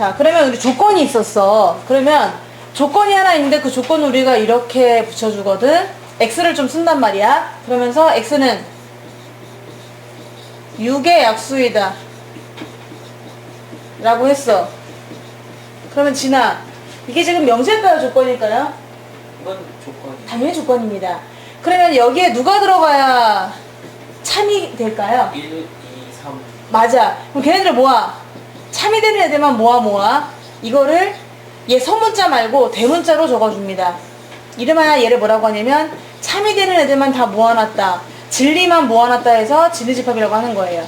자, 그러면 우리 조건이 있었어. 그러면 조건이 하나 있는데 그 조건 우리가 이렇게 붙여주거든. x를 좀 쓴단 말이야. 그러면서 x는 6의 약수이다. 라고 했어. 그러면 진아, 이게 지금 명시일까요? 조건일까요? 이건 조건이. 당연히 조건입니다. 그러면 여기에 누가 들어가야 참이 될까요? 1, 2, 3. 맞아. 그럼 걔네들 모아. 참이 되는 애들만 모아 모아. 이거를 얘 서문자 말고 대문자로 적어줍니다. 이름하여 얘를 뭐라고 하냐면 참이 되는 애들만 다 모아놨다. 진리만 모아놨다 해서 진리집합이라고 하는 거예요.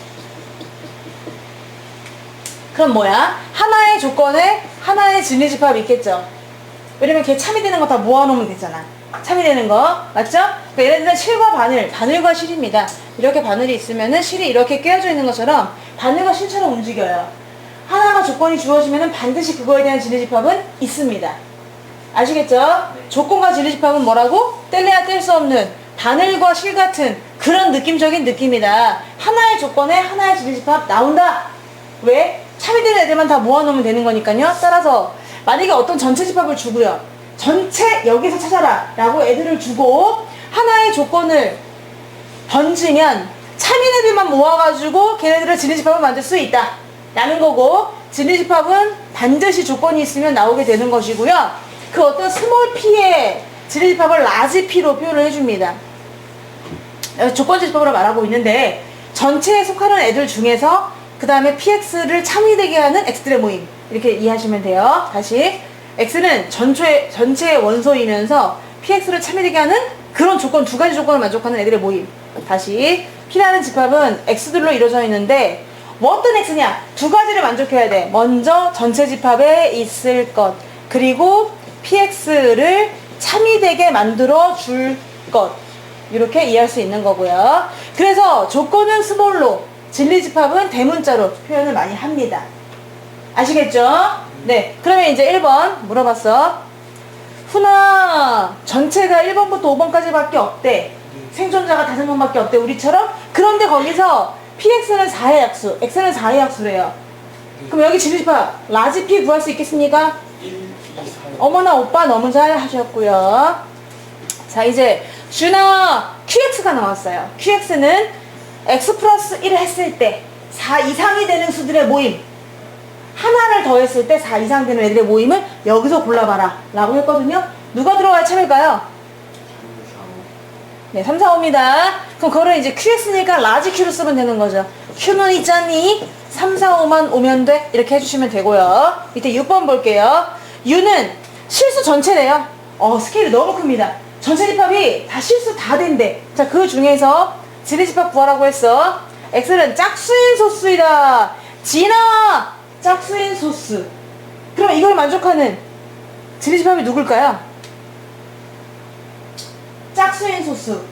그럼 뭐야? 하나의 조건에 하나의 진리집합이 있겠죠. 왜냐면 걔 참이 되는 거 다 모아놓으면 되잖아. 참이 되는 거. 맞죠? 그러니까 예를 들면 실과 바늘, 바늘과 실입니다. 이렇게 바늘이 있으면은 실이 이렇게 끼어져 있는 것처럼 바늘과 실처럼 움직여요. 하나가 조건이 주어지면은 반드시 그거에 대한 진리집합은 있습니다. 아시겠죠? 네. 조건과 진리집합은 뭐라고? 뗄래야 뗄 수 없는 바늘과 실 같은 그런 느낌적인 느낌이다. 하나의 조건에 하나의 진리집합 나온다. 왜? 참이 되는 애들만 다 모아놓으면 되는 거니까요. 따라서 만약에 어떤 전체 집합을 주고요. 전체 여기서 찾아라 라고 애들을 주고 하나의 조건을 던지면 참인 애들만 모아가지고 걔네들을 진리집합을 만들 수 있다 라는 거고 진리집합은 반드시 조건이 있으면 나오게 되는 것이고요. 그 어떤 스몰 p의 진리집합을 라지 p로 표현을 해줍니다. 여기 조건지집합으로 말하고 있는데 전체에 속하는 애들 중에서 그 다음에 px를 참이되게 하는 x들의 모임. 이렇게 이해하시면 돼요. 다시. X는 전체, 전체의 원소이면서 px를 참이되게 하는 그런 조건 두 가지 조건을 만족하는 애들의 모임. 다시. P라는 집합은 x들로 이루어져 있는데 뭐 어떤 x냐 두 가지를 만족해야 돼 먼저 전체 집합에 있을 것 그리고 px를 참이 되게 만들어 줄 것 이렇게 이해할 수 있는 거고요. 그래서 조건은 스몰로, 진리집합은 대문자로 표현을 많이 합니다. 아시겠죠? 네. 그러면 이제 1번 물어봤어. 훈아, 전체가 1번부터 5번까지밖에 없대. 생존자가 5명밖에 없대. 우리처럼. 그런데 거기서 px는 4의 약수, x는 4의 약수래요. 그럼 여기 진리집합, 라지 p 구할 수 있겠습니까? 1, 2, 4. 어머나 오빠 너무 잘 하셨고요. 자 이제 준아 QX가 나왔어요. QX는 X 플러스 1을 했을 때 4 이상이 되는 수들의 모임 하나를 더했을 때 4 이상 되는 애들의 모임을 여기서 골라봐라 라고 했거든요. 누가 들어가야 참일까요? 3, 4, 5. 네, 3, 4, 5입니다. 그럼 그거를 이제 QX니까 라지 Q로 쓰면 되는 거죠. Q는 있잖니? 3, 4, 5만 오면 돼? 이렇게 해주시면 되고요. 밑에 6번 볼게요. U는 실수 전체래요. 어, 스케일이 너무 큽니다. 전체 집합이 다 실수 다 된대. 자, 그 중에서 지리 집합 구하라고 했어. X는 짝수인 소수이다. 진아! 짝수인 소수. 그럼 이걸 만족하는 지리 집합이 누굴까요? 짝수인 소수.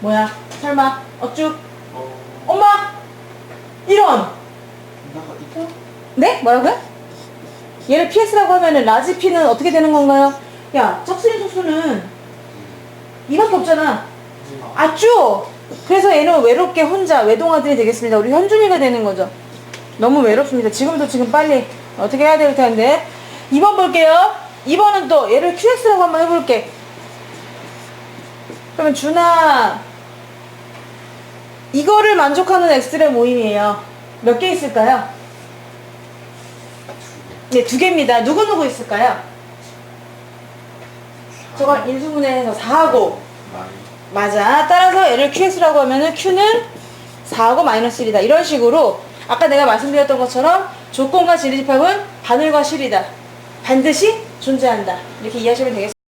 뭐야? 설마? 어쭈? 어, 엄마! 이런! 나가? 네? 뭐라고요? 얘를 PS라고 하면은 라지 P는 어떻게 되는 건가요? 야, 짝수인 소수는 이밖에 없잖아. 아쭈! 그래서 얘는 외롭게 혼자 외동아들이 되겠습니다. 우리 현준이가 되는 거죠. 너무 외롭습니다. 지금도 지금 빨리 어떻게 해야 될 텐데. 2번 볼게요. 2번은 또 얘를 QX라고 한번 해볼게. 그러면 준아, 이거를 만족하는 X들의 모임이에요. 몇 개 있을까요? 네, 두 개입니다. 누구누구 있을까요? 저거 인수분해해서 4하고 많이. 맞아. 따라서 얘를 QX라고 하면은 Q는 4하고 마이너스 1이다. 이런 식으로 아까 내가 말씀드렸던 것처럼 조건과 진리집합은 바늘과 실이다. 반드시 존재한다. 이렇게 이해하시면 되겠습니다.